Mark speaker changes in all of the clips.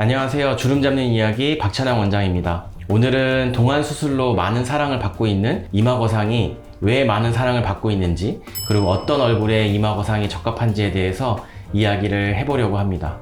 Speaker 1: 안녕하세요. 주름 잡는 이야기 박찬왕 원장입니다. 오늘은 동안 수술로 많은 사랑을 받고 있는 이마 거상이 왜 많은 사랑을 받고 있는지, 그리고 어떤 얼굴에 이마 거상이 적합한지에 대해서 이야기를 해보려고 합니다.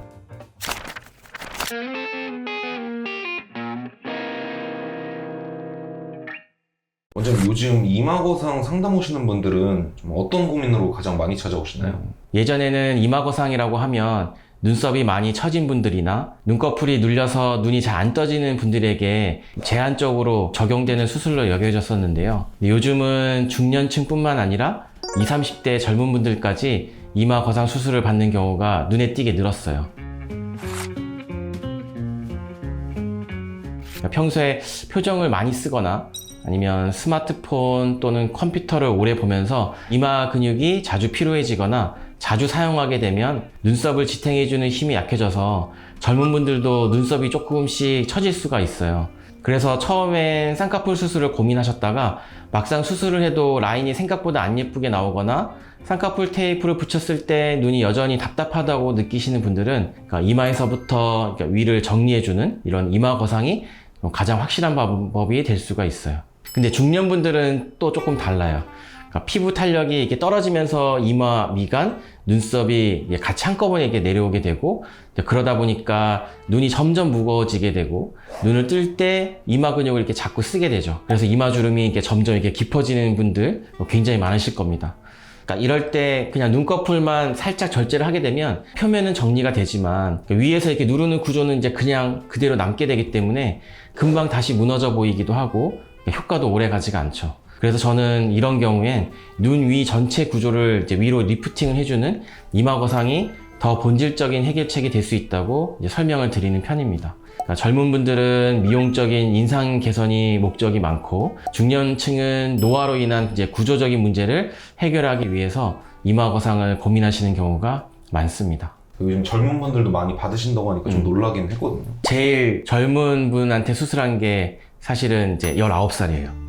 Speaker 2: 원장님 요즘 이마거상 상담 오시는 분들은 좀 어떤 고민으로 가장 많이 찾아오시나요?
Speaker 1: 예전에는 이마 거상이라고 하면 눈썹이 많이 처진 분들이나 눈꺼풀이 눌려서 눈이 잘 안 떠지는 분들에게 제한적으로 적용되는 수술로 여겨졌었는데요. 요즘은 중년층뿐만 아니라 20, 30대 젊은 분들까지 이마 거상 수술을 받는 경우가 눈에 띄게 늘었어요. 그러니까 평소에 표정을 많이 쓰거나 아니면 스마트폰 또는 컴퓨터를 오래 보면서 이마 근육이 자주 피로해지거나 자주 사용하게 되면 눈썹을 지탱해주는 힘이 약해져서 젊은 분들도 눈썹이 조금씩 처질 수가 있어요. 그래서 처음엔 쌍꺼풀 수술을 고민하셨다가 막상 수술을 해도 라인이 생각보다 안 예쁘게 나오거나 쌍꺼풀 테이프를 붙였을 때 눈이 여전히 답답하다고 느끼시는 분들은 그러니까 이마에서부터 그러니까 위를 정리해주는 이런 이마 거상이 가장 확실한 방법이 될 수가 있어요. 근데 중년분들은 또 조금 달라요. 그러니까 피부 탄력이 이렇게 떨어지면서 이마, 미간, 눈썹이 같이 한꺼번에 이렇게 내려오게 되고 그러다 보니까 눈이 점점 무거워지게 되고 눈을 뜰 때 이마 근육을 이렇게 자꾸 쓰게 되죠. 그래서 이마 주름이 이렇게 점점 이렇게 깊어지는 분들 굉장히 많으실 겁니다. 그러니까 이럴 때 그냥 눈꺼풀만 살짝 절제를 하게 되면 표면은 정리가 되지만 위에서 이렇게 누르는 구조는 이제 그냥 그대로 남게 되기 때문에 금방 다시 무너져 보이기도 하고 효과도 오래 가지가 않죠. 그래서 저는 이런 경우엔 눈 위 전체 구조를 이제 위로 리프팅을 해주는 이마 거상이 더 본질적인 해결책이 될 수 있다고 설명을 드리는 편입니다. 그러니까 젊은 분들은 미용적인 인상 개선이 목적이 많고 중년층은 노화로 인한 이제 구조적인 문제를 해결하기 위해서 이마 거상을 고민하시는 경우가 많습니다.
Speaker 2: 요즘 젊은 분들도 많이 받으신다고 하니까 좀
Speaker 1: 음.
Speaker 2: 놀라긴 했거든요.
Speaker 1: 제일 젊은 분한테 수술한 게 사실은 이제 19살이에요.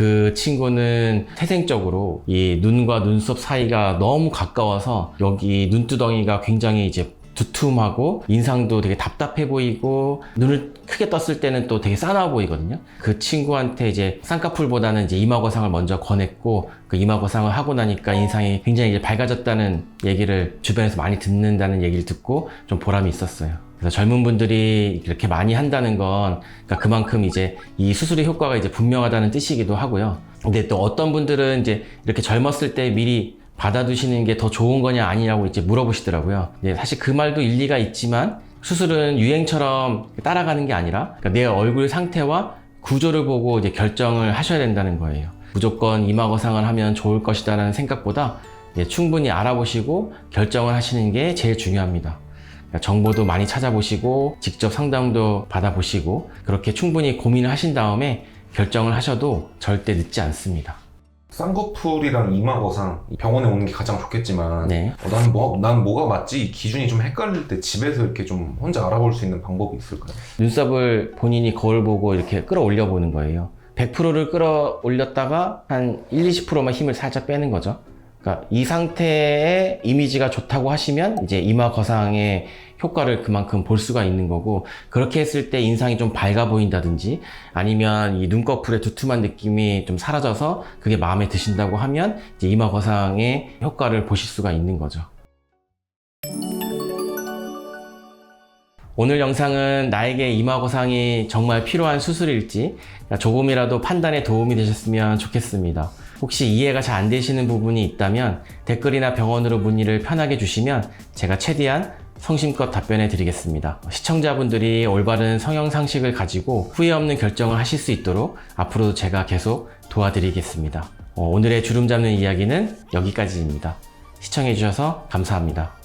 Speaker 1: 그 친구는 태생적으로 이 눈과 눈썹 사이가 너무 가까워서 여기 눈두덩이가 굉장히 이제 두툼하고 인상도 되게 답답해 보이고 눈을 크게 떴을 때는 또 되게 싸나워 보이거든요. 그 친구한테 이제 쌍꺼풀보다는 이제 이마거상을 먼저 권했고 그 이마거상을 하고 나니까 인상이 굉장히 이제 밝아졌다는 얘기를 주변에서 많이 듣는다는 얘기를 듣고 좀 보람이 있었어요. 그래서 젊은 분들이 이렇게 많이 한다는 건 그러니까 그만큼 이제 이 수술의 효과가 이제 분명하다는 뜻이기도 하고요. 근데 또 어떤 분들은 이제 이렇게 젊었을 때 미리 받아두시는 게 더 좋은 거냐 아니냐고 이제 물어보시더라고요. 네, 사실 그 말도 일리가 있지만 수술은 유행처럼 따라가는 게 아니라 그러니까 내 얼굴 상태와 구조를 보고 이제 결정을 하셔야 된다는 거예요. 무조건 이마 거상을 하면 좋을 것이다라는 생각보다 네, 충분히 알아보시고 결정을 하시는 게 제일 중요합니다. 그러니까 정보도 많이 찾아보시고 직접 상담도 받아보시고 그렇게 충분히 고민을 하신 다음에 결정을 하셔도 절대 늦지 않습니다.
Speaker 2: 쌍꺼풀이랑 이마거상 병원에 오는 게 가장 좋겠지만
Speaker 1: 네.
Speaker 2: 어, 난, 뭐, 난 뭐가 맞지? 이 기준이 좀 헷갈릴 때 집에서 이렇게 좀 혼자 알아볼 수 있는 방법이 있을까요?
Speaker 1: 눈썹을 본인이 거울 보고 이렇게 끌어올려 보는 거예요. 100%를 끌어올렸다가 한 1, 20%만 힘을 살짝 빼는 거죠. 그러니까 이 상태의 이미지가 좋다고 하시면 이제 이마 거상의 효과를 그만큼 볼 수가 있는 거고 그렇게 했을 때 인상이 좀 밝아 보인다든지 아니면 이 눈꺼풀의 두툼한 느낌이 좀 사라져서 그게 마음에 드신다고 하면 이제 이마 거상의 효과를 보실 수가 있는 거죠. 오늘 영상은 나에게 이마 거상이 정말 필요한 수술일지 조금이라도 판단에 도움이 되셨으면 좋겠습니다. 혹시 이해가 잘 안 되시는 부분이 있다면 댓글이나 병원으로 문의를 편하게 주시면 제가 최대한 성심껏 답변해 드리겠습니다. 시청자분들이 올바른 성형 상식을 가지고 후회 없는 결정을 하실 수 있도록 앞으로도 제가 계속 도와드리겠습니다. 어, 오늘의 주름 잡는 이야기는 여기까지입니다. 시청해 주셔서 감사합니다.